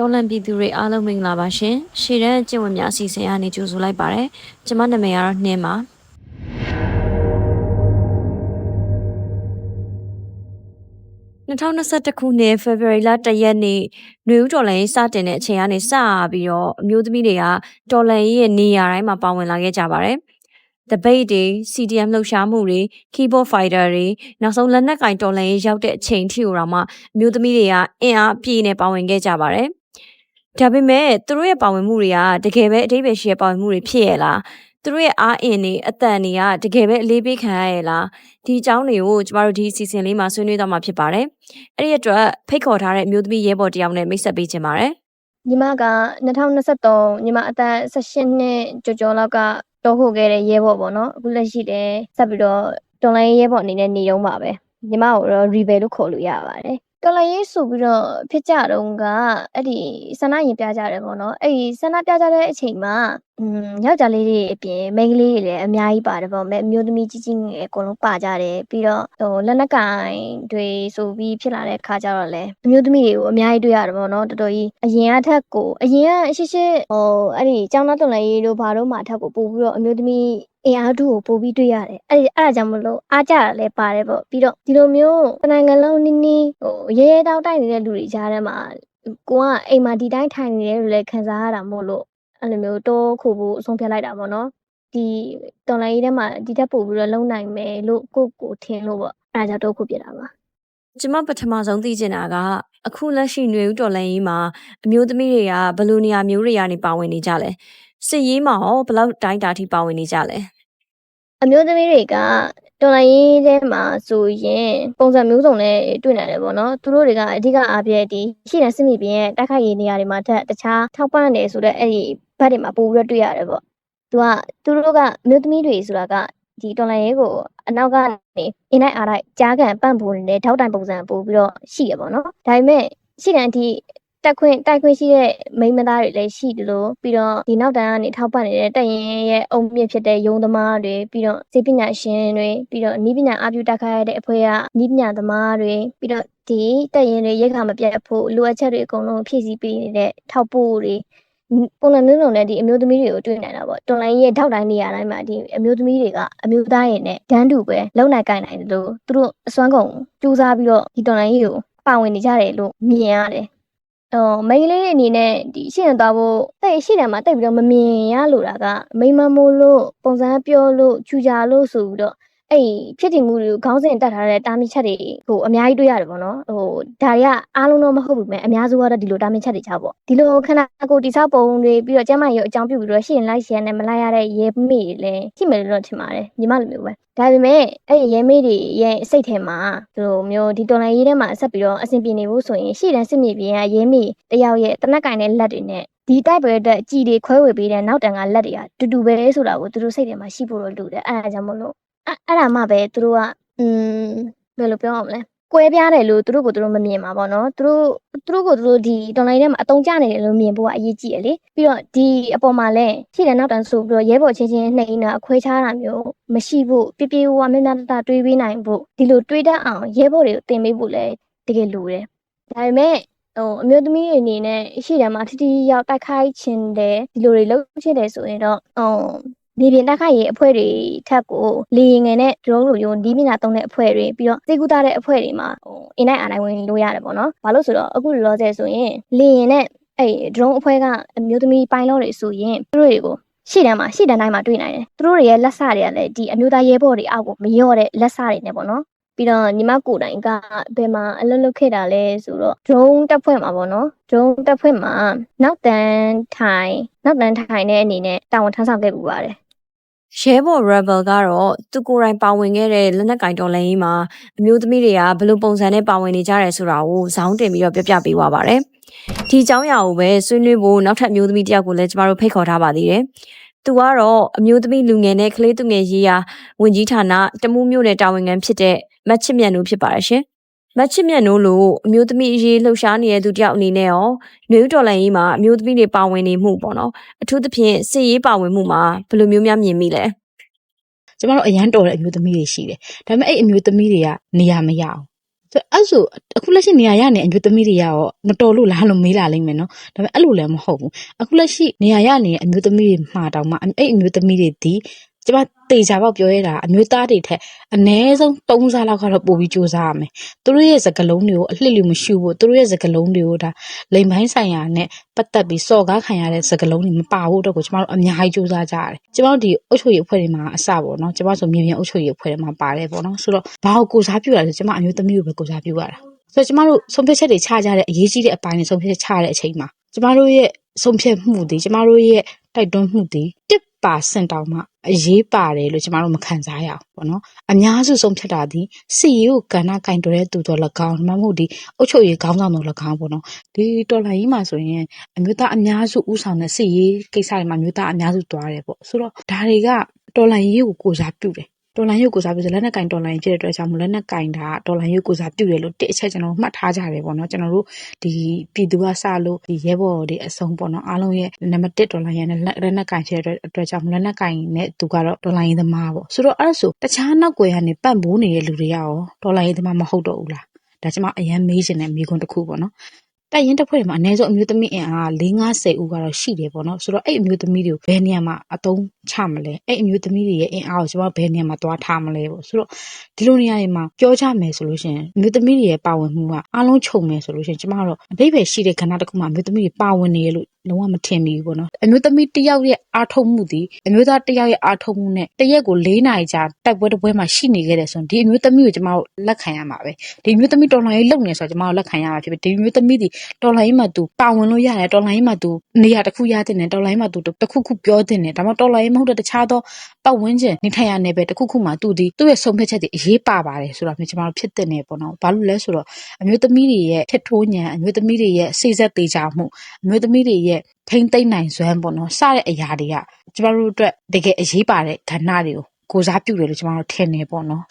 တော်လန်ပြည်သူတွေအားလုံးမင်္ဂလာပါရှင်။ရှေ့တန်းကျင့်ဝတ်များအစီအစဉ်အားနေကြိုဆိုလိုက်ပါရစေ။ကျွန်မနာမည်ကတော့နှင်းပါ2021ခုနှစ် February လ1ရက်နေ့ຫນွေဦးတော်လိုင်းစတင်တဲ့အချိန်ကနေစပြီးတော့အမျိုးသမီးတွေကတော်လိုင်းရဲ့နေရာတိုင်းမှာပါဝင်လာခဲ့ကြပါတယ်။ debate တွေ CDM လှုပ်ရှားမှုတွေ keyboard fighter တွေနောက်ဆုံးလက်နက်ကင်တော်လှန်ရေးရောက်တဲ့အချိန်ထိတော့မှအမျိုးသမီးတွေကအင်အားအပြည့်နဲ့ပါဝင်ခဲ့ကြပါတယ်။ ဒါပေမဲ့သူတို့ရဲ့ပါဝင်မှုတွေကတကယ်ပဲအတိပ္ပယ်ရှိတဲ့ပါဝင်မှုတွေဖြစ်ရဲ့လားသူတို့ရဲ့အားအင်တွေအတန်တွေကတကယ်ပဲအလေးပေးခံရရဲ့လားဒီအကြောင်းတွေကိုကျမတို့ဒီအစီအစဉ်လေးမှာဆွေးနွေးသွားမှာဖြစ်ပါတယ်။အဲ့ဒီအတွက်ဖိတ်ခေါ်ထားတဲ့အမျိုးသမီးရဲဘော်တယောက်နဲ့မိတ်ဆက်ပေးချင်ပါတယ်။ညီမက2023ညီမအသက်18နှစ်ကျော်ကျော်လောက်ကတော်ဟုတ်ခဲ့တဲ့ရဲဘော်ပေါ့နော်အခုလက်ရှိလည်းဆက်ပြီးတော့တော်လိုင်းရဲဘော်အနေနဲ့နေတော့မှာပဲညီမကိုတော့ rebel လို့ခေါ်လို့ရပါတယ် တော်လိုင်းရေးဆိုပြီးတော့ဖြစ်ကြတော့ကအဲ့ဒီဆန္ဒရင်ပြကြတယ်ပေါ့နော် အဲ့ဒီဆန္ဒပြကြတဲ့အချိန်မှာ อืม ယောက်ျားလေးတွေအပြင် မိန်းကလေးတွေလည်း အများကြီးပါတယ်ပေါ့မဲ့အမျိုးသမီး ကြီးကြီးငယ်ငယ် အကုန်လုံးပါကြတယ် ပြီးတော့ ဟို လက်နက်ကင်တွေဆိုပြီး ဖြစ်လာတဲ့ခါကျတော့လည်း အမျိုးသမီးတွေကို အများကြီးတွေ့ရတယ်ပေါ့နော် တော်တော်ကြီး အရင်အထက်ကို အရင်က ရှစ်ရှစ်ဟို အဲ့ဒီ ကျောင်းသားတော်လိုင်းရေးတို့ ဘာတို့မှအထက်ကို ပို့ပြီးတော့ အမျိုးသမီး အင်အားထုကို ပို့ပြီးတွေ့ရတယ် အဲ့ဒီအဲ့ဒါကြောင့်မလို့ အားကြတာလည်း ပါတယ်ပေါ့ ပြီးတော့ ဒီလိုမျိုး တနိုင်ငံလုံးနီးနီး ဟို ရဲရဲတောက်တိုက်နေတဲ့ လူတွေကြားထဲမှာ ကိုကအိမ်မှာ ဒီတိုင်းထိုင်နေတယ်လို့လည်း ခံစားရတာမို့လို့ အဲ့လိုမျိုးတိုးခုဖို့အဆုံးဖြတ်လိုက်တာပေါ့နော်ဒီတော်လိုင်းရေးထဲမှာဒီတက်ပို့ပြီးတော့လုံနိုင်မယ်လို့ကိုကိုထင်လို့ပေါ့အဲ့ဒါကြောင့်တိုးခုပြတာပါကျမပထမဆုံးသိချင်တာကအခုလက်ရှိຫນွေဦးတော်လန်ရေးမှာအမျိုးသမီးတွေကဘယ်လိုနေရာမျိုးတွေကနေပါဝင်နေကြလဲစစ်ရေးမှာရောဘယ်လောက်တိုင်းတာထိပါဝင်နေကြလဲအမျိုးသမီးတွေကတော်လိုင်းရေးထဲမှာဆိုရင်ပုံစံမျိုးစုံနဲ့တွေ့နိုင်တယ်ပေါ့နော်သူတို့တွေကအဓိကအားဖြင့်ဒီရှိတဲ့စစ်မြေပြင်ရဲ့တိုက်ခိုက်ရေးနေရာတွေမှာထက်တခြားထောက်ပံ့တယ်ဆိုတော့အဲ့ဒီ ဘက်တွေမှာပို့ပြီးတော့တွေ့ရတယ်ပေါ့သူကသူတို့ကအမျိုးသမီးတွေဆိုတာကဒီတော်လိုင်းရေးကိုအနောက်ကနေအင်းလိုက်အားလိုက်ကြားကန်ပန့်ဖို့နေတဲ့ထောက်တိုင်ပုံစံပို့ပြီးတော့ရှိရပေါ့နော်ဒါပေမဲ့ရှိတဲ့အထိတက်ခွင့်တိုက်ခွင့်ရှိတဲ့မိန်းမသားတွေလည်းရှိတယ်လို့ပြီးတော့ဒီနောက်တန်းကနေထောက်ပံ့နေတဲ့တက်ရင်ရဲ့အုံမြင့်ဖြစ်တဲ့ယုံသမားတွေပြီးတော့စေပညာရှင်တွေပြီးတော့နီးပညာအပြုတက်ခိုင်းရတဲ့အဖွဲ့ကနီးပညာသမားတွေပြီးတော့ဒီတက်ရင်တွေရက်ခါမပြတ်ဖို့လိုအပ်ချက်တွေအကုန်လုံးဖြည့်ဆည်းပေးနေတဲ့ထောက်ပို့တွေ ပုံစံမျိုးစုံနဲ့ဒီအမျိုးသမီးတွေကိုတွေ့နိုင်တာပေါ့တွန်လိုင်းရဲ့ထောက်တိုင်းနေရာတိုင်းမှာဒီအမျိုးသမီးတွေကအမျိုးသားရင်နဲ့ဒန်းတူပဲလုံနိုင်ကိုင်နိုင်တယ်လို့သူတို့အစွမ်းကုန်စူးစမ်းပြီးတော့ဒီတွန်လိုင်းကြီးကိုပါဝင်နေကြတယ်လို့မြင်ရတယ်အော်မိန်းကလေးအနေနဲ့ဒီရှင်းသွားဖို့တိတ်ရှိတယ်မှာတိတ်ပြီးတော့မမြင်ရလို့တာကမိန်းမမိုးလို့ပုံစံပြောလို့ချူကြလို့ဆိုပြီးတော့ အဲ့ဒီဖြစ်တည်မှုတွေကိုခေါင်းစဉ်တက်ထားတဲ့တာမီချက်တွေကိုအများကြီးတွေ့ရတယ်ပေါ့နော်ဟိုဒါတွေကအားလုံးတော့မဟုတ်ဘူးမဲ့အများစုကတော့ဒီလိုတာမီချက်တွေချပေါ့ဒီလိုခန္ဓာကိုယ်တိဆောက်ပုံတွေပြီးတော့ကျမ်းမာရေးအကြောင်းပြုပြီးတော့ရှင်းလိုက်ရှင်းနဲ့မလိုက်ရတဲ့ရဲမေတွေလည်းရှိမယ်လို့တော့ထင်ပါတယ်ညီမလိုမျိုးပဲဒါပေမဲ့အဲ့ဒီရဲမေတွေရဲ့စိတ်ထဲမှာဒီလိုမျိုးဒီတော်လိုင်းရေးထဲမှာဆက်ပြီးတော့အဆင်ပြေနေဖို့ဆိုရင်ရှေ့တန်းစစ်မြေပြင်ကရဲမေတယောက်ရဲ့တနက်ကင်တဲ့လက်တွေနဲ့ဒီတိုက်ပွဲအတွက်ကြည်တွေခွဲဝေပေးတဲ့နောက်တန်ကလက်တွေကတူတူပဲဆိုတာကိုသူတို့စိတ်ထဲမှာရှိဖို့တော့လိုတယ်အဲ့ဒါကြောင့်မလို့ အဲ့အဲ့ဒါမှပဲသူတို့ကอืมဘယ်လိုပြောရမလဲကွဲပြားတယ်လို့သူတို့ကိုသူတို့မမြင်ပါဘောနော်သူတို့သူတို့ကိုသူတို့ဒီ online ထဲမှာအတုံးကျနေတယ်လို့မြင်ဖို့ကအရေးကြီးရလေပြီးတော့ဒီအပေါ်မှာလည်းရှိတယ်နောက်တန်းဆိုပြီးတော့ရဲဘော်ချင်းချင်းနှိမ်နေတာအခွဲခြားတာမျိုးမရှိဖို့ပြပြဝဝမျက်နှာတတတွေးပေးနိုင်ဖို့ဒီလိုတွေးတတ်အောင်ရဲဘော်တွေကိုတင်ပေးဖို့လည်းတကယ်လိုတယ်ဒါပေမဲ့ဟိုအမျိုးသမီးတွေအနေနဲ့ရှိတယ်မှာထထရောက်တိုက်ခိုက်ခြင်းတယ်ဒီလိုတွေလုပ်ချင်တယ်ဆိုရင်တော့ဟို မြေပြင်တိုက်ခိုက်ရေးအဖွဲ့တွေထက်ကိုလေရင်ငယ်နဲ့ drone လိုမျိုးဒီးမြညာသုံးတဲ့အဖွဲ့တွေပြီးတော့စေကူတာတဲ့အဖွဲ့တွေမှာဟိုအင်းနိုင်အားနိုင်ဝင်လို့ရတယ်ပေါ့နော်။ဘာလို့ဆိုတော့အခုလောဆယ်ဆိုရင်လေရင်နဲ့အဲ့ drone အဖွဲ့ကအမျိုးသမီးပိုင်းလုံးတွေဆိုရင်သူတို့တွေကိုရှေ့တန်းမှာရှေ့တန်းတိုင်းမှာတွေ့နိုင်တယ်။သူတို့တွေရဲ့လက်စတွေကလည်းဒီအမျိုးသားရဲဘော်တွေအောက်ကိုမလျော့တဲ့လက်စတွေနဲ့ပေါ့နော်။ပြီးတော့ညီမကိုယ်တိုင်ကဘယ်မှာအလုပ်လုပ်ခဲ့တာလဲဆိုတော့ drone တက်ဖွဲ့မှာပေါ့နော် drone တက်ဖွဲ့မှာနောက်တန်းထိုင်နောက်တန်းထိုင်တဲ့အနေနဲ့တာဝန်ထမ်းဆောင်ခဲ့ပူပါတယ် ရဲဘော် rebel ကတော့သူကိုယ်တိုင်ပါဝင်ခဲ့တဲ့လက်နက်ကင်တော်လှန်ရေးမှာအမျိုးသမီးတွေကဘယ်လိုပုံစံနဲ့ပါဝင်နေကြတယ်ဆိုတာကိုဇောင်းတင်ပြီးတော့ပြပြပေးသွားပါတယ်။ဒီအကြောင်းအရာကိုပဲဆွေးနွေးဖို့နောက်ထပ်အမျိုးသမီးတစ်ယောက်ကိုလည်းကျမတို့ဖိတ်ခေါ်ထားပါသေးတယ်။သူကတော့အမျိုးသမီးလူငယ်နဲ့ကလေးသူငယ်ရေးရာဝင်ကြီးဌာနတမူးမြို့နယ်တာဝန်ခံဖြစ်တဲ့မတ်ချစ်မြတ်နိုးဖြစ်ပါတယ်ရှင်။ မတ်ချစ်မြတ်နိုးလို့အမျိုးသမီးအရေးလှုပ်ရှားနေတဲ့သူတစ်ယောက်အနေနဲ့ရောနှွေဦးတော်လှန်ရေးမှာအမျိုးသမီးတွေပါဝင်နေမှုပေါ့နော်။အထူးသဖြင့်စစ်ရေးပါဝင်မှုမှာဘယ်လိုမျိုးများမြင်မိလဲကျမတို့အရန်တော်တဲ့အမျိုးသမီးတွေရှိတယ်ဒါပေမဲ့အဲ့အမျိုးသမီးတွေကနေရာမရအောင်ဆိုအဲ့ဆိုအခုလက်ရှိနေရာရနေအမျိုးသမီးတွေရောမတော်လို့လားလို့မေးလာလိမ့်မယ်နော်ဒါပေမဲ့အဲ့လိုလည်းမဟုတ်ဘူးအခုလက်ရှိနေရာရနေအမျိုးသမီးတွေမှာတောင်မှအဲ့အမျိုးသမီးတွေဒီ ကျမတေချာပေါက်ပြောရတာအမျိုးသားတွေထက်အ ਨੇ ဆုံး၃စားလောက်ကတော့ပို့ပြီးစူးစမ်းရမယ်သူတို့ရဲ့စကလုံးတွေကိုအလှစ်လို့မရှိဘူးသူတို့ရဲ့စကလုံးတွေကိုဒါလိမ်ပိုင်းဆိုင်ရာနဲ့ပတ်သက်ပြီးစော်ကားခံရတဲ့စကလုံးတွေမပါဖို့အတွက်ကိုကျမတို့အများကြီးစူးစမ်းကြရတယ်ကျမတို့ဒီအုပ်ချုပ်ရေးအဖွဲ့တွေမှာအစပေါ့နော်ကျမဆိုမြေပြင်အုပ်ချုပ်ရေးအဖွဲ့တွေမှာပါတယ်ပေါ့နော်ဆိုတော့ဘာကိုကိုစားပြုရလဲဆိုကျမအမျိုးသမီးကိုပဲကိုစားပြုရတာဆိုတော့ကျမတို့ဆုံးဖြတ်ချက်တွေချကြတဲ့အရေးကြီးတဲ့အပိုင်းတွေဆုံးဖြတ်ချက်ချတဲ့အချိန်မှာကျမတို့ရဲ့ဆုံးဖြတ်မှုတွေကျမတို့ရဲ့တိုက်တွန်းမှုတွေ1% တောင်မှ အရေးပါတယ်လို့ ကျမတို့ မခံစားရအောင်ပေါ့နော် အများစု ဆုံးဖြတ်တာဒီစီရီကိုကဏ္ဍကင်တွဲသူတော်၎င်းမှမဟုတ်ဒီအုတ်ချုပ်ရေးခေါင်းဆောင်တော်၎င်းပေါ့နော် ဒီတော်လိုင်းကြီးမှာဆိုရင် အမျိုးသားအများစုဥဆောင်တဲ့စီရီကိစ္စတွေမှာ အမျိုးသားအများစုတွားတယ်ပေါ့ ဆိုတော့ ဒါတွေက တော်လိုင်းကြီးကို ကိုစားပြုတယ် တော်လိုင်းရုပ်ကိုစားပြုလက်နက်ကင်တော်လိုင်းဖြစ်တဲ့အတွက်ကြောင့်မလက်နက်ကင်တာတော်လိုင်းရုပ်ကိုစားပြုတယ်လို့တစ်အချက်ကျွန်တော်မှတ်ထားကြတယ်ပေါ့နော်ကျွန်တော်တို့ဒီပြည်သူကစလို့ဒီရဲဘော်တွေအစုံပေါ့နော်အားလုံးရဲ့နံပါတ်1တော်လိုင်းရဲ့လက်နက်ကင်ဖြစ်တဲ့အတွက်ကြောင့်လက်နက်ကင်နဲ့သူကတော့တော်လိုင်းသမားပေါ့ဆိုတော့အဲ့ဒါဆိုတခြားနောက်ွယ်ကနေပတ်မိုးနေတဲ့လူတွေရောတော်လိုင်းသမားမဟုတ်တော့ဘူးလားဒါကျမအရန်မေးချင်တဲ့မိကွန်းတစ်ခုပေါ့နော်တိုက်ရင်တစ်ဖွဲ့မှာအနည်းဆုံးအမျိုးသမီးအင်အား၄50ဦးကတော့ရှိတယ်ပေါ့နော်ဆိုတော့အဲ့အမျိုးသမီးတွေကိုဘယ်နေရာမှာအတုံးချမလဲအဲ့အမျိုးသမီးတွေရဲ့အင်အားကိုကျွန်တော်ဘယ်နေရာမှာသွားထားမလဲပေါ့ဆိုတော့ဒီလိုနေရာတွေမှာပြောကြမယ်ဆိုလို့ရှိရင်အမျိုးသမီးတွေရဲ့ပါဝင်မှုကအားလုံးခြုံမယ်ဆိုလို့ရှိရင်ကျွန်မတို့အဓိပ္ပာယ်ရှိတဲ့ကဏ္ဍတစ်ခုမှာအမျိုးသမီးတွေပါဝင်နေရလို့လုံးဝမထင်မိဘူးပေါ့နော်အမျိုးသမီးတစ်ယောက်ရဲ့အားထုတ်မှုဒီအမျိုးသားတစ်ယောက်ရဲ့အားထုတ်မှုနဲ့တစ်ရက်ကို၄နာရီကြာတိုက်ပွဲတစ်ပွဲမှာရှိနေခဲ့တယ်ဆိုရင်ဒီအမျိုးသမီးကိုကျွန်မတို့လက်ခံရမှာပဲဒီအမျိုးသမီးတော်လှန်ရေးလုပ်နေဆိုတော့ကျွန်မတို့လက်ခံရမှာဖြစ်ဖြစ်ဒီအမျိုးသမီးဒီတော်လှန်ရေးမှာသူပါဝင်လို့ရတယ်တော်လှန်ရေးမှာသူနေရာတစ်ခုရတဲ့နဲ့တော်လှန်ရေးမှာသူတစ်ခုခုပြောတဲ့နဲ့ဒါမှတော်လှန်ရေးမဟုတ်တဲ့တခြားသောပတ်ဝန်းကျင်နေထိုင်ရနေပဲတစ်ခုခုမှာသူဒီသူ့ရဲ့ဆုံးဖြတ်ချက်တွေအရေးပါပါတယ်ဆိုတော့မျိုးကျွန်မတို့ဖြစ်တဲ့နေပေါ့နော်ဘာလို့လဲဆိုတော့အမျိုးသမီးတွေရဲ့ထစ်ထိုးညံအမျိုးသမီးတွေရဲ့စိတ်ဆက်သေးကြမှုအမျိုးသမီးတွေရဲ့ထိမ့်သိမ့်နိုင်စွမ်းပေါ့နော်စတဲ့အရာတွေကကျမတို့အတွက်တကယ်အရေးပါတဲ့ကဏ္ဍတွေကိုကိုစားပြုတယ်လို့ကျမတို့ထင်နေပေါ့နော်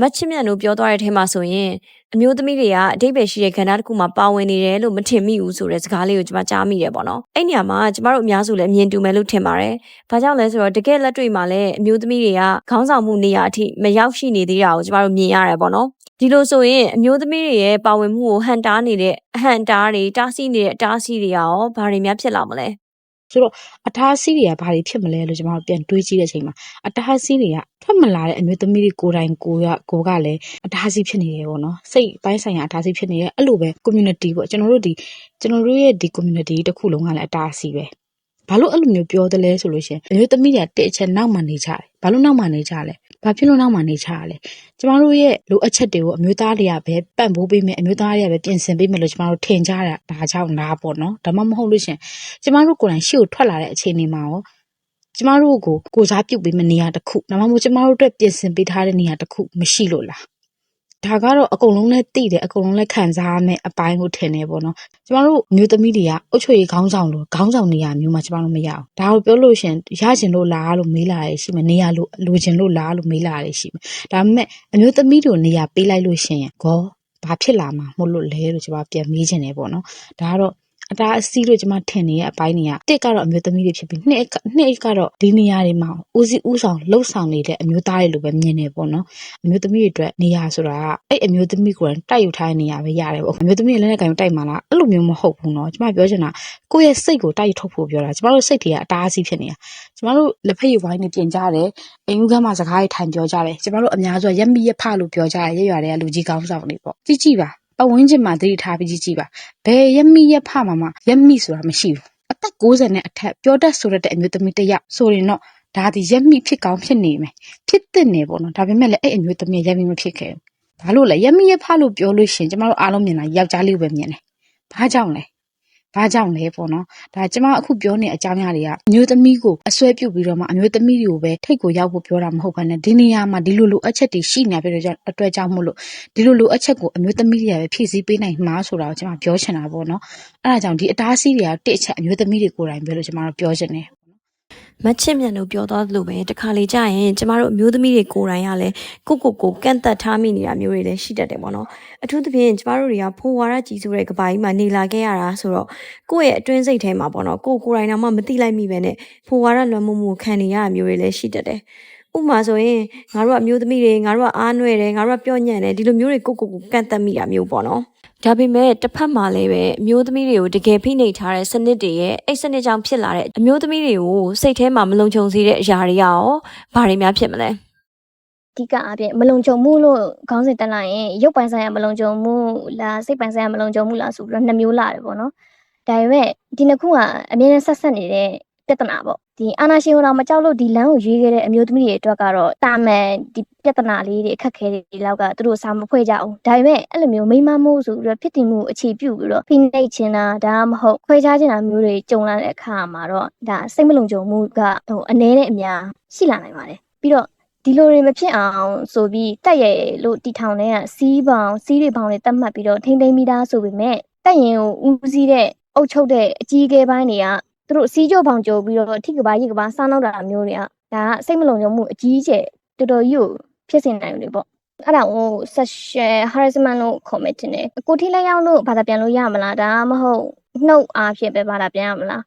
မတ်ချစ်မြတ်တို့ပြောသွားတဲ့အထဲမှာဆိုရင်အမျိုးသမီးတွေကအတိတ်ပဲရှိတဲ့ခန္ဓာတစ်ခုမှာပါဝင်နေတယ်လို့မထင်မိဘူးဆိုတဲ့စကားလေးကိုကျွန်မကြားမိတယ်ပေါ့နော်။အဲ့နေရာမှာကျမတို့အများစုလည်းမြင်တူမယ်လို့ထင်ပါတယ်။ဘာကြောင့်လဲဆိုတော့တကယ်လက်တွေ့မှာလည်းအမျိုးသမီးတွေကခေါင်းဆောင်မှုနေရာအထိမရောက်ရှိနေသေးတာကိုကျမတို့မြင်ရတယ်ပေါ့နော်။ဒီလိုဆိုရင်အမျိုးသမီးတွေရဲ့ပါဝင်မှုကိုဟန်တားနေတဲ့အဟန်တားတွေတားဆီးနေတဲ့အတားဆီးတွေရောဘာတွေများဖြစ်လာမလဲ ဆိုတော့အတားအဆီးတွေကဘာတွေဖြစ်မလဲလို့ကျွန်တော်တို့ပြန်တွေးကြည့်တဲ့အချိန်မှာအတားအဆီးတွေကထွက်မလာတဲ့အမျိုးသမီးတွေကိုယ်တိုင်ကိုယ်ကကိုယ်ကလည်းအတားအဆီးဖြစ်နေတယ်ပေါ့နော်စိတ်ပိုင်းဆိုင်ရာအတားအဆီးဖြစ်နေတယ်အဲ့လိုပဲ community ပေါ့ကျွန်တော်တို့ဒီကျွန်တော်တို့ရဲ့ဒီ community တစ်ခုလုံးကလည်းအတားအဆီးပဲဘာလို့အဲ့လိုမျိုးပြောတယ်လဲဆိုလို့ရှရင်အမျိုးသမီးတွေကတစ်အချက်နောက်မှနေကြတယ်ဘာလို့နောက်မှနေကြလဲ ဘာဖြစ်လို့နောက်မှနေကြရလဲကျမတို့ရဲ့လိုအပ်ချက်တွေကိုအမျိုးသားတွေကပဲပံ့ပိုးပေးမယ်အမျိုးသားတွေကပဲပြင်ဆင်ပေးမယ်လို့ကျမတို့ထင်ကြတာဒါကြောင့်လားပေါ့နော်ဒါမှမဟုတ်လို့ရှရင်ကျမတို့ကိုယ်တိုင်ရှေ့ကိုထွက်လာတဲ့အခြေအနေမှာရောကျမတို့ကိုကိုစားပြုတ်ပေးမနေရတစ်ခုဒါမှမဟုတ်ကျမတို့အတွက်ပြင်ဆင်ပေးထားတဲ့နေရာတစ်ခုမရှိလို့လား ဒါကတော့ အကုန်လုံးလည်းသိတယ် အကုန်လုံးလည်း ခံစားရမယ့်အပိုင်းကိုထင်တယ်ပေါ့နော် ကျမတို့မျိုးသမီးတွေက အုတ်ချွေခေါင်းဆောင်လို့ခေါင်းဆောင်နေရာမျိုးမှာ ကျမတို့ မရအောင်ဒါကိုပြောလို့ရှရင် ရချင်လို့လားလို့ မေးလာရရှိမယ် နေရာလို့လိုချင်လို့လားလို့ မေးလာရရှိမယ် ဒါပေမဲ့အမျိုးသမီးတို့နေရာပေးလိုက်လို့ရှရင် ကော ဘာဖြစ်လာမှာမဟုတ်လို့လဲလို့ ကျမ ပြန်မေးချင်တယ်ပေါ့နော် ဒါကတော့ အတားအဆီးလို့ကျွန်မထင်နေတဲ့အပိုင်းတွေကတစ်ကတော့အမျိုးသမီးတွေဖြစ်ပြီးနှစ်ကနှစ်ကတော့ဒီနေရာတွေမှာဦးစီးဦးဆောင်လှုပ်ဆောင်နေတဲ့အမျိုးသားတွေလိုပဲမြင်နေပေါ့နော်အမျိုးသမီးတွေအတွက်နေရာဆိုတာကအဲ့အမျိုးသမီးကိုယ်တိုင်တိုက်ယူထားတဲ့နေရာပဲရတယ်ပေါ့အမျိုးသမီးရဲ့လက်နဲ့ကင်တိုက်မှာလားအဲ့လိုမျိုးမဟုတ်ဘူးနော်ကျွန်မပြောချင်တာကိုယ့်ရဲ့စိတ်ကိုတိုက်ယူထုတ်ဖို့ပြောတာကျွန်မတို့စိတ်တွေကအတားအဆီးဖြစ်နေတာကျွန်မတို့လက်ဖက်ရည်ဝိုင်းနဲ့ပြင်ကြတယ်အိမ်ဦးကမ်းမှာစကားတွေထိုင်ပြောကြတယ်ကျွန်မတို့အများစုကရက်မိရက်ဖလို့ပြောကြတယ်ရက်ရွာတွေကလူကြီးကောင်းဆောင်တွေပေါ့ကြည့်ကြည့်ပါ ပတ်ဝန်းကျင်မှာသတိထားပြီးကြည့်ကြည့်ပါဘယ်ရက်မိရက်ဖမှာမှရက်မိဆိုတာမရှိဘူးအသက်60နဲ့အထက်ပြောတတ်ဆိုတတ်တဲ့အမျိုးသမီးတစ်ယောက်ဆိုရင်တော့ဒါဒီရက်မိဖြစ်ကောင်းဖြစ်နေမယ်ဖြစ်တဲ့နေပေါ့နော်ဒါပေမဲ့လည်းအဲ့အမျိုးသမီးရက်မိမဖြစ်ခဲ့ဘူးဘာလို့လဲရက်မိရက်ဖလို့ပြောလို့ရှရင်ကျမတို့အားလုံးမြင်တာယောက်ျားလေးကိုပဲမြင်တယ်ဘာကြောင့်လဲ ဘာကြောင့်လဲပေါ့နော်ဒါကျမအခုပြောနေအကြောင်းအရာတွေကအမျိုးသမီးကိုအစွဲပြုတ်ပြီးတော့မှအမျိုးသမီးတွေကိုပဲထိတ်ကိုရောက်ဖို့ပြောတာမဟုတ်ဘဲနဲ့ဒီနေရာမှာဒီလိုလိုအပ်ချက်တွေရှိနေပြတဲ့အတွက်ကြောင့်မို့လို့ဒီလိုလိုအပ်ချက်ကိုအမျိုးသမီးတွေကပဲဖြည့်ဆည်းပေးနိုင်မှာဆိုတာကိုကျွန်မပြောချင်တာပေါ့နော်အဲဒါကြောင့်ဒီအတားအဆီးတွေကတစ်အချက်အမျိုးသမီးတွေကိုယ်တိုင်ပဲလို့ကျွန်မတို့ပြောချင်တယ် မတ်ချစ်မြတ်တို့ပြောသွားသလိုပဲတခါလေကြာရင်ကျမတို့အမျိုးသမီးတွေကိုယ်တိုင်ကလည်းကိုကိုကိုကန့်သက်ထားမိနေတာမျိုးတွေလည်းရှိတတ်တယ်ပေါ့နော်အထူးသဖြင့်ကျမတို့တွေကဖိုးဝါရကြီးစုတဲ့ကဘာကြီးမှာနေလာခဲ့ရတာဆိုတော့ကိုယ့်ရဲ့အတွင်းစိတ်ထဲမှာပေါ့နော်ကိုကိုယ်တိုင်တော့မှမသိလိုက်မိပဲနဲ့ဖိုးဝါရလွန်မှုမှုခံနေရတာမျိုးတွေလည်းရှိတတ်တယ်ဥဥပမာဆိုရင်ငါတို့ကအမျိုးသမီးတွေငါတို့ကအားနွဲ့တယ်ငါတို့ကပြော့ညံ့တယ်ဒီလိုမျိုးတွေကိုကိုကိုကန့်တက်မိတာမျိုးပေါ့နော် ဒါပေမဲ့တစ်ဖက်မှာလည်းပဲအမျိုးသမီးတွေကိုတကယ်ဖိနှိပ်ထားတဲ့စနစ်တွေရဲ့အဲ့စနစ်ကြောင့်ဖြစ်လာတဲ့အမျိုးသမီးတွေကိုစိတ်ထဲမှာမလုံခြုံစေတဲ့အရာတွေကရောဘာတွေများဖြစ်မလဲအဓိကအပြင်မလုံခြုံမှုလို့ခေါင်းစဉ်တက်လိုက်ရင်ရုပ်ပိုင်းဆိုင်ရာမလုံခြုံမှုလားစိတ်ပိုင်းဆိုင်ရာမလုံခြုံမှုလားဆိုပြီးတော့နှစ်မျိုးလာတယ်ပေါ့နော်ဒါပေမဲ့ဒီနှစ်ခုကအမြဲတမ်းဆက်ဆက်နေတဲ့ ပြဿနာပေါ့ဒီအာနာရှင်ဟိုတော့မကြောက်လို့ဒီလမ်းကိုရွေးခဲ့တဲ့အမျိုးသမီးတွေအတွက်ကတော့တာမန်ဒီပြဿနာလေးတွေအခက်အခဲတွေလောက်ကသူတို့စာမဖွဲ့ကြအောင်ဒါပေမဲ့အဲ့လိုမျိုးမိမမို့ဆိုပြီးတော့ဖြစ်တည်မှုအခြေပြုပြီးတော့ဖိနှိပ်ချင်တာဒါမှမဟုတ်ခွဲခြားချင်တာမျိုးတွေကြုံလာတဲ့အခါမှာတော့ဒါစိတ်မလုံခြုံမှုကဟိုအနေနဲ့အများရှိလာနိုင်ပါတယ်ပြီးတော့ဒီလိုတွေမဖြစ်အောင်ဆိုပြီးတက်ရဲလို့တီထောင်တဲ့ကစီးပေါင်စီးတွေပေါင်တွေတတ်မှတ်ပြီးတော့ထိမ့်သိမ့်မိသားဆိုပေမဲ့တက်ရင်ကိုဦးစီးတဲ့အုပ်ချုပ်တဲ့အကြီးအကဲပိုင်းတွေက သူတို့စီးကြိုပေါင်ကြိုပြီးတော့ထိကဘာရိကဘာစားနောက်တာမျိုးတွေကဒါကစိတ်မလုံခြုံမှုအကြီးကျယ်တော်တော်ကြီးကိုဖြစ်စေနိုင်တယ်ပေါ့အဲ့ဒါကို sexual harassment လို့ခေါ်မယ်တင်တယ်ကိုထိလက်ရောက်လို့ဘာသာပြန်လို့ရမလားဒါမှမဟုတ်နှုတ်အားဖြင့်ပဲဘာသာပြန်ရမလား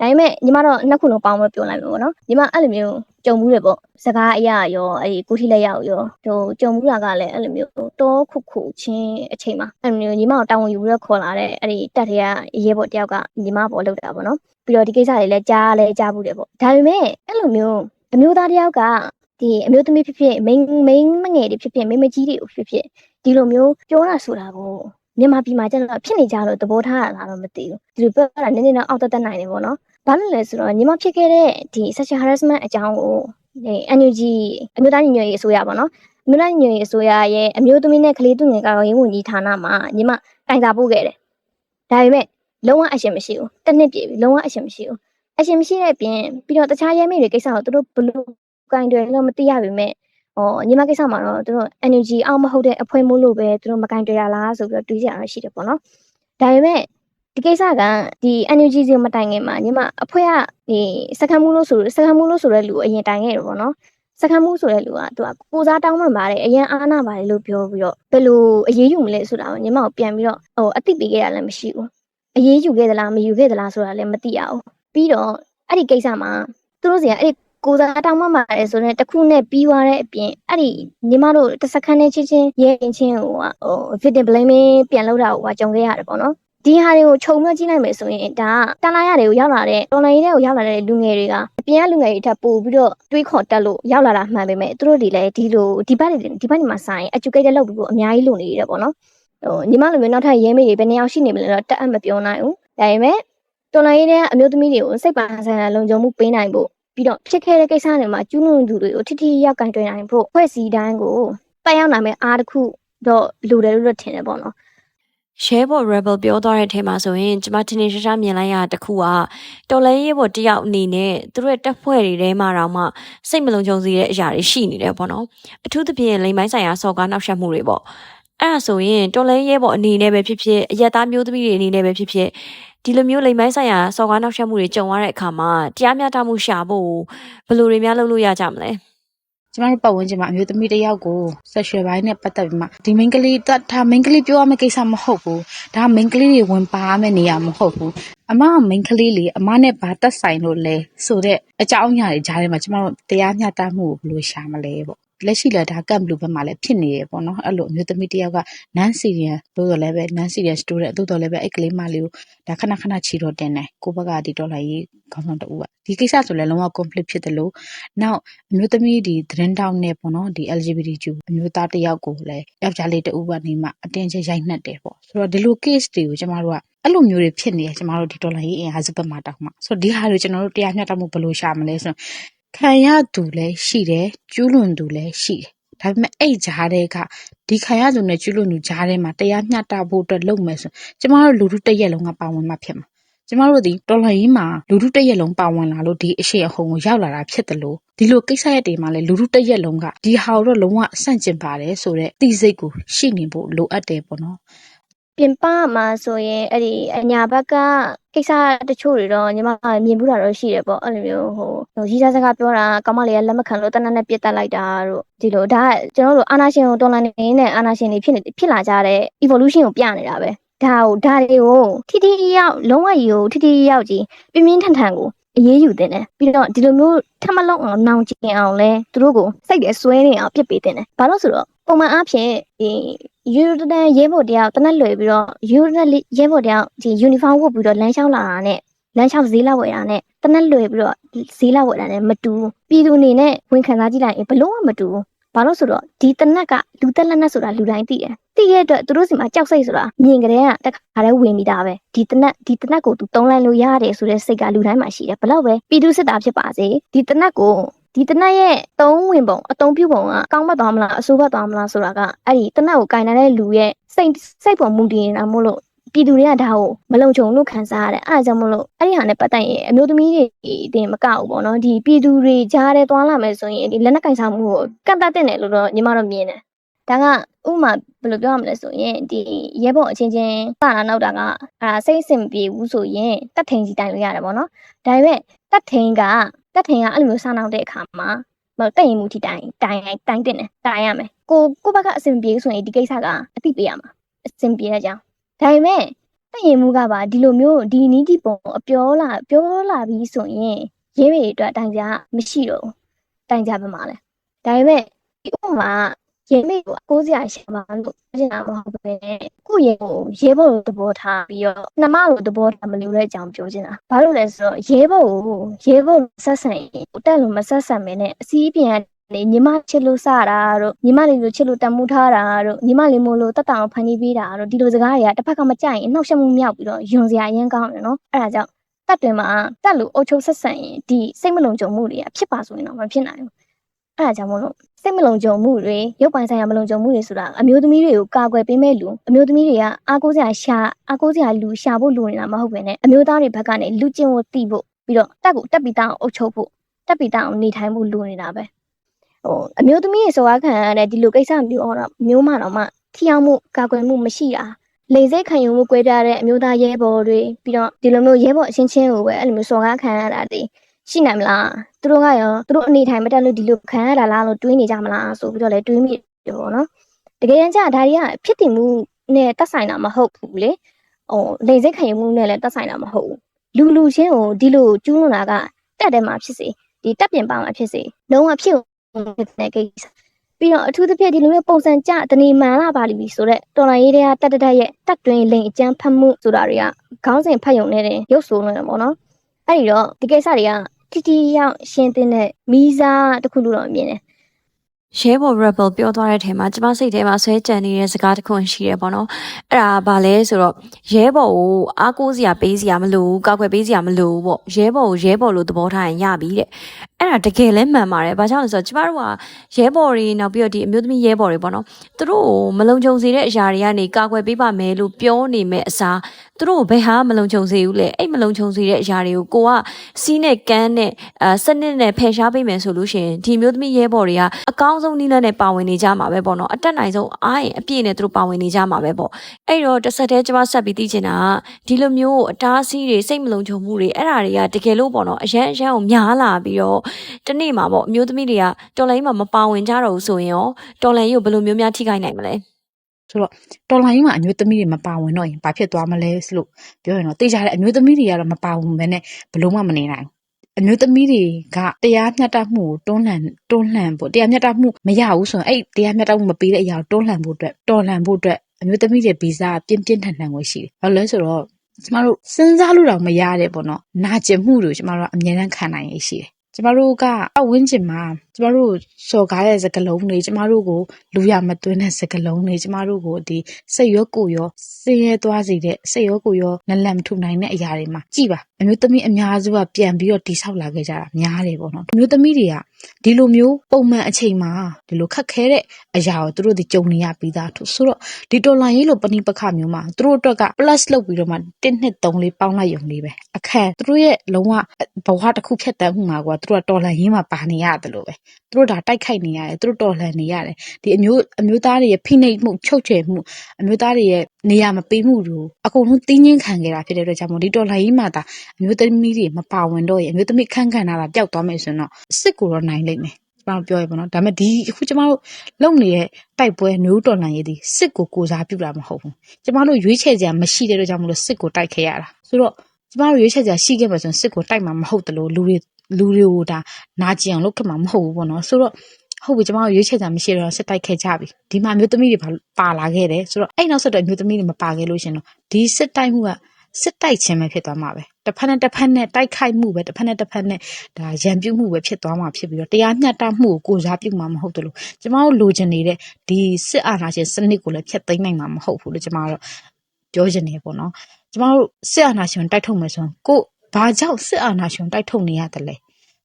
ဒါပေမဲ့ညီမတော့နှစ်ခုလုံးပေါင်းမပြောလိုက်ဘူးပေါ့နော်ညီမအဲ့လိုမျိုးကြုံမှုတွေပေါ့စကားအရာရောအဲ့ဒီကိုထိလက်ရောက်ရောဟိုကြုံမှုတာကလည်းအဲ့လိုမျိုးတောခုခုချင်းအချိန်မှာအဲ့လိုမျိုးညီမကိုတောင်းဝန်ယူပြီးတော့ခေါ်လာတဲ့အဲ့ဒီတက်တွေကရဲဘော်တယောက်ကညီမပေါ်လောက်တာပေါ့နော်ပြီးတော့ဒီကိစ္စတွေလည်းကြားလည်းကြားဘူးတယ်ပေါ့ဒါပေမဲ့အဲ့လိုမျိုးအမျိုးသားတယောက်ကဒီအမျိုးသမီးဖြစ်ဖြစ်မိန်းမိန်းမငယ်တွေဖြစ်ဖြစ်မိန်းမကြီးတွေကိုဖြစ်ဖြစ်ဒီလိုမျိုးပြောတာဆိုတာကို မြန်မာပြည်မှာကျတော့ဖြစ်နေကြလို့သဘောထားရတာတော့မသိဘူးဒီလိုပြောတာနည်းနည်းတော့အောက်တက်တက်နိုင်တယ်ပေါ့နော်ဘာလို့လဲဆိုတော့ညီမဖြစ်ခဲ့တဲ့ဒီ sexual harassment အကြောင်းကိုဒီ NUG အမျိုးသားညီညွတ်ရေးအစိုးရပေါ့နော်အမျိုးသားညီညွတ်ရေးအစိုးရရဲ့အမျိုးသမီးနဲ့ကလေးသူငယ်ကာကွယ်ရေးဝန်ကြီးဌာနမှာညီမတိုင်စာပို့ခဲ့တယ်ဒါပေမဲ့လုံးဝအရှင်မရှိဘူးတစ်နှစ်ပြည့်ပြီလုံးဝအရှင်မရှိဘူးအရှင်မရှိတဲ့အပြင်ပြီးတော့တခြားရဲမေတွေကိစ္စကိုသူတို့ဘယ်လိုကင်တယ်လို့မသိရပါပဲ ဟောညီမကိစ္စမှာတော့သူတို့ NUG အောင်မဟုတ်တဲ့အဖွဲမို့လို့ပဲသူတို့မကင်တွေ့ရလားဆိုပြီးတော့တွေးကြရရှိတယ်ပေါ့နော်ဒါပေမဲ့ဒီကိစ္စကဒီ NUG စီမတိုင်ခင်မှာညီမအဖွဲကဒီစကမ်းမှုလို့ဆိုစကမ်းမှုလို့ဆိုတဲ့လူကိုအရင်တိုင်ခဲ့တယ်ပေါ့နော်စကမ်းမှုဆိုတဲ့လူကသူကကိုစားတောင်းမှန်ပါတယ်အရင်အားနာပါတယ်လို့ပြောပြီးတော့ဘယ်လိုအရေးယူမလဲဆိုတာကိုညီမကိုပြန်ပြီးတော့ဟိုအသိပေးခဲ့ရလည်းမရှိဘူးအရေးယူခဲ့သလားမယူခဲ့သလားဆိုတာလည်းမသိရဘူးပြီးတော့အဲ့ဒီကိစ္စမှာသူတို့စီကအဲ့ဒီ ကိုစားတောင်းမှန်ပါတယ်ဆိုတဲ့တခုနဲ့ပြီးသွားတဲ့အပြင်အဲ့ဒီညီမတို့တစ်စက္ကန့်နဲ့ချင်းချင်းရဲရင်ချင်းဟိုကဟို victim blaming ပြန်လုပ်တာကိုကကြုံခဲ့ရတယ်ပေါ့နော်ဒီဟာတွေကိုခြုံမြကြည့်လိုက်မယ်ဆိုရင်ဒါကတန်လာရတွေကိုရောက်လာတဲ့တော်လိုင်းတွေကိုရောက်လာတဲ့လူငယ်တွေကအပြင်ကလူငယ်တွေထပ်ပို့ပြီးတော့တွေးခေါ်တက်လို့ရောက်လာတာမှန်ပေမဲ့သူတို့တွေလည်းဒီလိုဒီဘက်တွေဒီဘက်တွေမှာဆိုင် educated လုပ်ပြီးတော့အများကြီးလုပ်နေရတယ်ပေါ့နော်ဟိုညီမလိုမျိုးနောက်ထပ်ရဲမေးတွေဘယ်နှစ်ယောက်ရှိနေမလဲတော့တက်အပ်မပြောနိုင်ဘူးဒါပေမဲ့တော်လိုင်းတွေကအမျိုးသမီးတွေကိုစိတ်ပါဆိုင်ရာလုံခြုံမှုပေးနိုင်ဖို့ ပြီးတော့ဖြစ်ခဲ့တဲ့ကိစ္စတွေမှာကျူးလွန်သူတွေကိုထိထိရောက်ကင်တွင်နိုင်ဖို့ဖွဲ့စည်းတိုင်းကိုပတ်ရောက်နိုင်မဲ့အားတစ်ခုတော့လိုတယ်လို့ထင်တယ်ပေါ့နော်ရဲဘော် rebel ပြောသွားတဲ့အထဲမှာဆိုရင်ကျမထင်ထင်ရှားရှားမြင်လိုက်ရတာတစ်ခုကတော်လဲရဲဘော်တယောက်အနေနဲ့သူတို့ရဲ့တက်ဖွဲ့တွေထဲမှာတော့မှစိတ်မလုံခြုံစေတဲ့အရာတွေရှိနေတယ်ပေါ့နော်အထူးသဖြင့်လိမ်ပိုင်းဆိုင်ရာစော်ကားနှောက်ယှက်မှုတွေပေါ့အဲ့ဒါဆိုရင်တော်လဲရဲဘော်အနေနဲ့ပဲဖြစ်ဖြစ်အရက်သားမျိုးသမီးတွေအနေနဲ့ပဲဖြစ်ဖြစ် ဒီလိုမျိုးလိမ်ပိုင်းဆိုင်ရာစော်ကားနှောက်ယှက်မှုတွေကြုံရတဲ့အခါမှာတရားမျှတမှုရှာဖို့ဘယ်လိုတွေများလုပ်လို့ရကြမလဲကျမတို့ပတ်ဝန်းကျင်မှာအမျိုးသမီးတစ်ယောက်ကို sexual ဘိုင်းနဲ့ပတ်သက်ပြီးမှဒီ main ကလေးဒါဒါ main ကလေးပြောရမယ့်ကိစ္စမဟုတ်ဘူးဒါ main ကလေးတွေဝင်ပါရမယ့်နေရာမဟုတ်ဘူးအမက main ကလေးလေအမနဲ့ဘာသက်ဆိုင်လို့လဲဆိုတော့အကြောင်းအရာတွေကြားထဲမှာကျမတို့တရားမျှတမှုကိုဘယ်လိုရှာမလဲပေါ့ လက်ရှိလည်းဒါကမ်ဘလူးဘက်မှာလည်းဖြစ်နေရပေါ့နော်အဲ့လိုအမျိုးသမီးတစ်ယောက်က non serious သို့တော်လည်းပဲ non serious student သို့တော်လည်းပဲအဲ့ကလေးမလေးကိုဒါခဏခဏချီတော့တင်တယ်ကိုဘက်ကဒီဒေါ်လာရေးခေါင်းဆောင်တူကဒီကိစ္စဆိုလည်းလုံးဝ complete ဖြစ်တယ်လို့နောက်အမျိုးသမီးဒီသတင်းတောက်နဲ့ပေါ့နော်ဒီ LGBTQ အမျိုးသားတစ်ယောက်ကိုလည်းယောက်ျားလေးတစ်ဦးကနေမှအတင်းချက်ရိုက်နှက်တယ်ပေါ့ဆိုတော့ဒီလို case တွေကိုကျမတို့ကအဲ့လိုမျိုးတွေဖြစ်နေတယ်ကျမတို့ဒီဒေါ်လာရေးအင်အားစုဘက်မှာတောက်မှဆိုတော့ဒီဟာတွေကျွန်တော်တို့တရားမျှတမှုဘယ်လိုရှာမလဲဆိုတော့ ခံရသူလည်းရှိတယ် ကျူးလွန်သူလည်းရှိတယ် ဒါပေမဲ့ အဲ့ဂျားတွေကဒီခံရသူနဲ့ ကျူးလွန်သူဂျားထဲမှာ တရားမျှတဖို့အတွက် လုပ်မယ်ဆိုကျမတို့ လူထုတစ်ရက်လုံးက ပါဝင်မှဖြစ်မှာ ကျမတို့ဒီတော်လှန်ရေးမှာ လူထုတစ်ရက်လုံး ပါဝင်လာလို့ ဒီအရှိန်အဟုန်ကို ရောက်လာတာဖြစ်တယ်လို့ဒီလိုကိစ္စရက်တွေမှာလည်း လူထုတစ်ရက်လုံးက ဒီဟာကိုတော့ လုံးဝဆန့်ကျင်ပါတယ်ဆိုတော့သိစိတ်ကို ရှိနေဖို့ လိုအပ်တယ်ပေါ့နော် ပြင်ပမှာဆိုရင်အဲ့ဒီအညာဘက်ကကိစ္စတချို့တွေတော့ညီမမြင်ဘူးတာတော့ရှိတယ်ပေါ့အဲ့လိုမျိုးဟိုဟိုကြီးစားစကားပြောတာကောင်းမလေးကလက်မခံလို့တနက်နဲ့ပြစ်တက်လိုက်တာတို့ဒီလိုဒါကကျွန်တော်တို့အာနာရှင်ကိုတော်လန်နေနဲ့အာနာရှင်တွေဖြစ်နေဖြစ်လာကြတဲ့ evolution ကိုပြနေတာပဲဒါကိုဒါတွေကိုထိထိရောက်လုံးဝကြီးကိုထိထိရောက်ကြီးပြင်းပြင်းထန်ထန်ကို အရေးယူတင်တယ်ပြီးတော့ဒီလိုမျိုးထပ်မလုံးအောင်နောင်ကျင်အောင်လဲသူတို့ကိုစိတ်တွေဆွဲနေအောင်ပြစ်ပေးတင်တယ်ဘာလို့ဆိုတော့ပုံမှန်အားဖြင့်ဒီယူရတန်ရဲဘော်တယောက်တနက်လွယ်ပြီးတော့ယူရတန်ရဲဘော်တယောက်ဒီယူနီဖောင်းဝတ်ပြီးတော့လမ်းလျှောက်လာတာနဲ့လမ်းလျှောက်ဈေးလာဝယ်တာနဲ့တနက်လွယ်ပြီးတော့ဈေးလာဝယ်တာနဲ့မတူဘူးပြည်သူအနေနဲ့ဝန်ခံစားကြည့်လိုက်ရင်ဘလို့မှမတူဘူး ဘာလို့ဆိုတော့ဒီတနက်ကလူသက်လက်နက်ဆိုတာလူတိုင်းသိတယ်သိရတဲ့အတွက်သူတို့စီမှာကြောက်စိတ်ဆိုတာမြင်ကြတဲ့ကတစ်ခါတည်းဝင်ပြီးသားပဲဒီတနက်ဒီတနက်ကိုသူတုံးလိုက်လို့ရတယ်ဆိုတဲ့စိတ်ကလူတိုင်းမှာရှိတယ်ဘလောက်ပဲပြည်သူစစ်သားဖြစ်ပါစေဒီတနက်ကိုဒီတနက်ရဲ့သုံးဝင်ပုံအတုံးပြုတ်ပုံကကောင်းမတ်သွားမလားအဆိုးဘတ်သွားမလားဆိုတာကအဲ့ဒီတနက်ကိုကင်နေတဲ့လူရဲ့စိတ်စိတ်ပေါ်မူတည်နေတာမို့လို့ ပြည်သူတွေကဒါကိုမလုံခြုံလို့ခံစားရတယ်အဲ့ဒါကြောင့်မလို့အဲ့ဒီဟာနဲ့ပတ်သက်ရင်အမျိုးသမီးတွေတင်မကဘူးပေါ့နော်ဒီပြည်သူတွေကြားထဲသွားလာမယ်ဆိုရင်ဒီလက်နက်ကင်ဆောင်မှုကိုကန့်တတ်တဲ့တယ်လို့တော့ညီမတို့မြင်တယ်ဒါကဥပမာဘယ်လိုပြောရမလဲဆိုရင်ဒီရဲဘော်အချင်းချင်းပါလာနောက်တာကအာစိတ်အဆင်မပြေဘူးဆိုရင်တတ်ထိန်စီတိုင်လို့ရတယ်ပေါ့နော်ဒါပေမဲ့တတ်ထိန်ကတတ်ထိန်ကအဲ့လိုမျိုးစနောက်တဲ့အခါမှာမဟုတ်တက်ရင်မူထိတိုင်တိုင်တိုင်တင်တယ်တိုင်ရမယ်ကိုကိုဘက်ကအဆင်မပြေဘူးဆိုရင်ဒီကိစ္စကအသိပေးရမှာအဆင်ပြေတဲ့အကြောင်း ဒါပေမဲ့တက်ရင်မူကပါဒီလိုမျိုးဒီနီးဒီပုံအပြောလာပြောလာပြီးဆိုရင်ရဲမေအတွက်တိုင်ကြမရှိတော့ဘူးတိုင်ကြပါမှာလဲဒါပေမဲ့ဒီဥပမာရေမိကိုအကိုးစရာရှာပါလို့ပြောချင်တာမဟုတ်ပဲကိုယ့်ရေကိုရဲဘော်လိုသဘောထားပြီးတော့နှမလိုသဘောထားမလို့တဲ့အကြောင်းပြောချင်တာဘာလို့လဲဆိုတော့ရဲဘော်ကိုရဲဘော်ဆက်ဆံရင်တက်လို့မဆက်ဆံမနဲ့အစည်းအပြင် ကနေညီမချစ်လို့စတာတို့ညီမလေးလိုချစ်လို့တန်မှုထားတာတို့ညီမလေးမို့လို့တက်တောင်ဖန်တီးပေးတာတို့ဒီလိုစကားတွေကတစ်ဖက်ကမကြိုက်ရင်နှောက်ရှက်မှုမြောက်ပြီးတော့ယွန်စရာအရင်ကောင်းတယ်နော်အဲ့ဒါကြောင့်တက်တွင်မှာတက်လို့အုပ်ချုပ်ဆက်ဆံရင်ဒီစိတ်မလုံခြုံမှုတွေကဖြစ်ပါဆိုရင်တော့မဖြစ်နိုင်ဘူးအဲ့ဒါကြောင့်မို့လို့စိတ်မလုံခြုံမှုတွေရုပ်ပိုင်းဆိုင်ရာမလုံခြုံမှုတွေဆိုတာအမျိုးသမီးတွေကိုကာကွယ်ပေးမဲ့လူအမျိုးသမီးတွေကအားကိုးစရာရှာအားကိုးစရာလူရှာဖို့လိုနေတာမဟုတ်ဘဲနဲ့အမျိုးသားတွေဘက်ကနေလူကျင့်ဝတ်သိဖို့ပြီးတော့တက်ကိုတက်ပြီးတောင်းအုပ်ချုပ်ဖို့တက်ပြီးတောင်းနေထိုင်ဖို့လိုနေတာပဲ ဟိုအမျိုးသမီးတွေစောကားခံရတဲ့ဒီလိုကိစ္စမျိုးတော့မျိုးမှတော့မှထီအောင်မှုကာကွယ်မှုမရှိတာလေစိတ်ခံယူမှုကွဲပြားတဲ့အမျိုးသားရဲဘော်တွေပြီးတော့ဒီလိုမျိုးရဲဘော်အချင်းချင်းကိုပဲအဲ့လိုမျိုးစောကားခံရတာတည်းရှိနိုင်မလားသူတို့ကရောသူတို့အနေထိုင်မတက်လို့ဒီလိုခံရတာလားလို့တွေးနေကြမလားဆိုပြီးတော့လည်းတွေးမိတယ်ပေါ့နော်တကယ်တမ်းကျဒါတွေကဖြစ်တည်မှုနဲ့တက်ဆိုင်တာမဟုတ်ဘူးလေဟိုလေစိတ်ခံယူမှုနဲ့လည်းတက်ဆိုင်တာမဟုတ်ဘူးလူလူချင်းကိုဒီလိုကျူးလွန်တာကတက်တယ်မှာဖြစ်စေဒီတက်ပြင်ပါမှာဖြစ်စေလုံးဝဖြစ် တဲ့ကိစ္စပြီးတော့အထူးသဖြင့်ဒီလိုမျိုးပုံစံကြတဏီမှန်လာပါလိမ့်ပြီဆိုတော့တော်လိုင်းရေးတွေကတက်တက်တက်ရဲ့တက်တွင်းလိန်အကျန်းဖတ်မှုဆိုတာတွေကခေါင်းစဉ်ဖတ်ယုံနေတဲ့ရုပ်ဆိုးနေတယ်ပေါ့နော်အဲ့ဒီတော့ဒီကိစ္စတွေကတိတိရောက်ရှင်းတဲ့မီးစားတစ်ခုလို့တော့မြင်တယ်ရဲဘော် rebel ပြောသွားတဲ့ထဲမှာကျမစိတ်ထဲမှာဆွဲကြံနေတဲ့စကားတစ်ခုရှိတယ်ပေါ့နော်အဲ့ဒါဘာလဲဆိုတော့ရဲဘော်ကိုအားကိုးစရာပေးစရာမလိုဘူးကောက်ွယ်ပေးစရာမလိုဘူးပေါ့ရဲဘော်ကိုရဲဘော်လိုသဘောထားရင်ရပြီတဲ့ အဲ့ဒါတကယ်လဲမှန်ပါတယ်ဘာကြောင့်လဲဆိုတော့ကျမတို့ကရဲဘော်တွေနောက်ပြီးတော့ဒီအမျိုးသမီးရဲဘော်တွေပေါ့နော်သူတို့ကိုမလုံခြုံစေတဲ့အရာတွေကနေကောက်ွယ်ပေးပါမယ်လို့ပြောနေမဲ့အစားသူတို့ကိုဘယ်ဟာမလုံခြုံစေဘူးလေအဲ့မလုံခြုံစေတဲ့အရာတွေကိုကိုကစီးနဲ့ကန်းနဲ့အာစနစ်နဲ့ဖယ်ရှားပေးမယ်ဆိုလို့ရှိရင်ဒီအမျိုးသမီးရဲဘော်တွေကအကောင်းဆုံးနည်းလမ်းနဲ့ပါဝင်နေကြမှာပဲပေါ့နော်အတက်နိုင်ဆုံးအားရင်အပြည့်နဲ့သူတို့ပါဝင်နေကြမှာပဲပေါ့အဲ့တော့တစ်ဆက်တည်းကျမဆက်ပြီးသိချင်တာကဒီလိုမျိုးအတားအဆီးတွေစိတ်မလုံခြုံမှုတွေအဲ့ဒါတွေကတကယ်လို့ပေါ့နော်အရန်အရန်ကိုများလာပြီးတော့တနေ့မှာပေါ့အမျိုးသမီးတွေကတော်လိုင်းမှာမပါဝင်ကြတော့ဘူးဆိုရင်ရောတော်လိုင်းရုပ်ဘယ်လိုမျိုးများထိခိုက်နိုင်မလဲဆိုတော့တော်လိုင်းမှာအမျိုးသမီးတွေမပါဝင်တော့ရင်ဘာဖြစ်သွားမလဲဆိုလို့ပြောရင်တော့တေချာတဲ့အမျိုးသမီးတွေကတော့မပါဝင်ဘဲနဲ့ဘလို့မှမနေနိုင်ဘူးအမျိုးသမီးတွေကတရားမျှတမှုကိုတွန်းလှန်တွန်းလှန်ဖို့တရားမျှတမှုမရဘူးဆိုရင်အဲ့တရားမျှတမှုမပေးတဲ့အရာကိုတွန်းလှန်ဖို့အတွက်တော်လှန်ဖို့အတွက်အမျိုးသမီးတွေဗီဇပြင်းပြင်းထန်ထန်ကိုရှိတယ်။ဘာလို့လဲဆိုတော့ကျမတို့စဉ်းစားလို့တော့မရတဲ့ပေါ့နော်။နာကျင်မှုတွေကျမတို့ကအမြဲတမ်းခံနိုင်ရရှိတယ်။ ကျမတို့ကအဝင်းကျင်မှာကျမတို့စော်ကားတဲ့စကလုံးတွေကျမတို့ကိုလူရမသွင်းတဲ့စကလုံးတွေကျမတို့ကိုဒီစိတ်ရောကိုယ်ရောဆင်းရဲသွားစေတဲ့စိတ်ရောကိုယ်ရောနလန်မထူနိုင်တဲ့အရာတွေမှာကြည်ပါအမျိုးသမီးအများစုကပြန်ပြီးတော့တိဆောက်လာခဲ့ကြတာများတယ်ပေါ့နော်အမျိုးသမီးတွေကဒီလိုမျိုးပုံမှန်အချိန်မှာဒီလိုခက်ခဲတဲ့အရာကိုသူတို့ဒီကြုံနေရပြီးသားသူဆိုတော့ဒီတော်လိုင်းရေးလိုပဏိပခမျိုးမှာသူတို့အတွက်က plus လုပ်ပြီးတော့မှ1နှစ်3လေးပေါင်းလိုက်ရုံလေးပဲအခက်သူတို့ရဲ့လုံးဝဘဝတစ်ခုဖြတ်တန်းမှုမှာကွာသူတို့ကတော်လိုင်းရေးမှာပါနေရတယ်လို့ပဲသူတို့ဒါတိုက်ခိုက်နေရတယ်သူတို့တော်လှန်နေရတယ်ဒီအမျိုးအမျိုးသားတွေရဲ့ဖိနှိပ်မှုချုပ်ချယ်မှုအမျိုးသားတွေရဲ့နေရာမပေးမှုတို့အကုန်လုံးတင်းချင်းခံခဲ့တာဖြစ်တဲ့အတွက်ကြောင့်မို့ဒီတော်လှန်ရေးမှာဒါအမျိုးသမီးတွေမပါဝင်တော့ရင်အမျိုးသမီးခန့်ခန့်လာတာပျောက်သွားမယ်ဆိုရင်တော့စစ်ကိုတော့နိုင်လိမ့်မယ်ကျမတို့ပြောရပါတော့ဒါပေမဲ့ဒီအခုကျမတို့လုပ်နေတဲ့တိုက်ပွဲမျိုးတော်လှန်ရေးဒီစစ်ကိုကိုစားပြုတာမဟုတ်ဘူးကျမတို့ရွေးချယ်စရာမရှိတဲ့အတွက်ကြောင့်မလို့စစ်ကိုတိုက်ခဲ့ရတာဆိုတော့ကျမတို့ရွေးချယ်စရာရှိခဲ့မှာဆိုရင်စစ်ကိုတိုက်မှာမဟုတ်တလို့လူတွေ လူတွေကိုဒါနာကျင်အောင်လုပ်ခဲ့မှာမဟုတ်ဘူးပေါ့နော်ဆိုတော့ဟုတ်ပြီကျမတို့ရွေးချယ်စရာမရှိတော့စစ်တိုက်ခဲ့ကြပြီဒီမှာမျိုးသမီးတွေပါပါလာခဲ့တယ်ဆိုတော့အဲ့နောက်ဆက်တော့မျိုးသမီးတွေမပါခဲ့လို့ရှင်တော့ဒီစစ်တိုက်မှုကစစ်တိုက်ခြင်းပဲဖြစ်သွားမှာပဲတစ်ဖက်နဲ့တစ်ဖက်နဲ့တိုက်ခိုက်မှုပဲတစ်ဖက်နဲ့တစ်ဖက်နဲ့ဒါရန်ပြုမှုပဲဖြစ်သွားမှာဖြစ်ပြီးတော့တရားမျှတမှုကိုကိုစားပြုမှာမဟုတ်တလို့ကျမတို့လိုချင်နေတဲ့ဒီစစ်အာဏာရှင်စနစ်ကိုလည်းဖျက်သိမ်းနိုင်မှာမဟုတ်ဘူးလို့ကျမတို့ပြောချင်နေပေါ့နော်ကျမတို့စစ်အာဏာရှင်တိုက်ထုတ်မယ်ဆိုရင်ကိုဘာကြောင့်စစ်အာဏာရှင်တိုက်ထုတ်နေရတယ်လဲ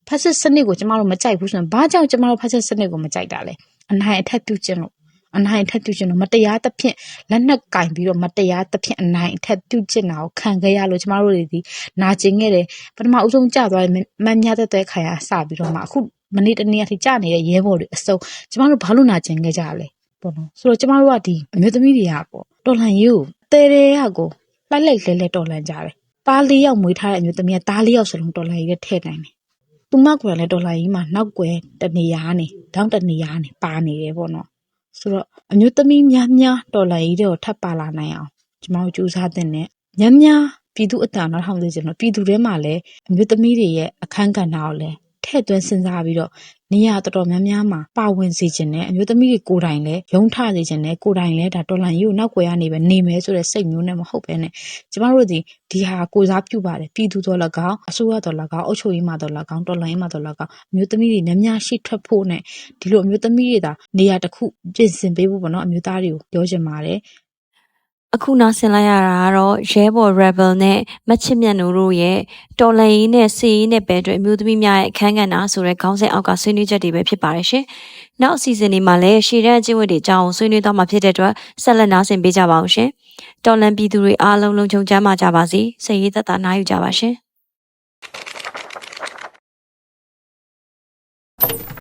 ဖက်စစ်စနစ်ကိုကျမတို့မကြိုက်ဘူးဆိုရင်ဘာကြောင့်ကျမတို့ဖက်စစ်စနစ်ကိုမကြိုက်တာလဲအနိုင်အထက်ပြုခြင်းလို့အနိုင်အထက်ပြုခြင်းလို့မတရားသဖြင့်လက်နက်ကင်ပြီးတော့မတရားသဖြင့်အနိုင်အထက်ပြုခြင်းတာကိုခံခဲ့ရလို့ကျမတို့တွေဒီနာကျင်ခဲ့တယ်ပထမအဆုံးကြသွားတယ်မန်မြတဲ့တဲ့ခါရစပြီးတော့မှအခုမနေ့တနေ့အထိကြနေတဲ့ရဲဘော်တွေအစုံကျမတို့ဘာလို့နာကျင်ခဲ့ကြရလဲပေါ့နော်ဆိုတော့ကျမတို့ကဒီအမျိုးသမီးတွေကပေါ့တော်လှန်ရေးကိုတဲတဲရကိုလိုက်လိုက်လဲလဲတော်လန်ကြတယ်။သားလေးယောက်မွေးထားတဲ့အမျိုးသမီးကသားလေးယောက်စလုံးတော်လန်ကြီးနဲ့ထည့်နိုင်တယ်။ သူမကလည်း တော်လန်ကြီးမှာ နောက်ွယ်တနေရာနေတောင်းတနေရာနေ ပါနေတယ်ပေါ့နော်။ဆိုတော့ အမျိုးသမီးများများ တော်လန်ကြီးတွေကို ထပ်ပါလာနိုင်အောင် ကျမတို့ ကြိုးစားတဲ့နဲ့များများ ပြည်သူအတန်တော့ထောင်သေးချင်တော့ပြည်သူတွေမှာလည်း အမျိုးသမီးတွေရဲ့ အခန်းကဏ္ဍကိုလည်း ထည့်သွင်းစဉ်းစားပြီးတော့ နေရတော်တော်များများမှာ ပါဝင်စေခြင်းနဲ့အမျိုးသမီးတွေကိုယ်တိုင်လည်း ရုံးထစေခြင်းနဲ့ကိုယ်တိုင်လည်းဒါတော်လန်ကြီးကို နောက်ွယ်ကနေပဲ နေမယ်ဆိုတဲ့ စိတ်မျိုးနဲ့မဟုတ်ပဲနဲ့ ကျမတို့ဒီဒီဟာကိုစားပြုပါတယ် ပြည်သူတော်၎င်း အစိုးရတော်၎င်း အုပ်ချုပ်ရေးမှတော်၎င်း တော်လှန်ရေးမှတော်၎င်း အမျိုးသမီးတွေ များများရှိထွက်ဖို့နဲ့ ဒီလိုအမျိုးသမီးတွေဒါနေရာတစ်ခု ပြင်ဆင်ပေးဖို့ပေါ့နော် အမျိုးသားတွေကို ပြောချင်ပါတယ် အခုနောက်ဆင်လိုက်ရတာကတော့ရဲဘော် rebel နဲ့မချစ်မြတ်နိုတို့ရဲ့တော်လန်ရေးနဲ့စီရေးနဲ့ပဲအတွက်အမျိုးသမီးများရဲ့အခန်းကဏ္ဍဆိုတဲ့ခေါင်းစဉ်အောက်ကဆွေးနွေးချက်တွေပဲဖြစ်ပါတယ်ရှင်။နောက်အစီအစဉ်တွေမှာလည်းရှေ့တန်းအကျင့်ဝတ်တွေအကြောင်းဆွေးနွေးသွားမှာဖြစ်တဲ့အတွက်ဆက်လက်နားဆင်ပေးကြပါအောင်ရှင်။တော်လန်ပြည်သူတွေအားလုံးလုံခြုံကြမှာကြပါစေ။စိတ်ရေးသက်သာနားယူကြပါရှင်။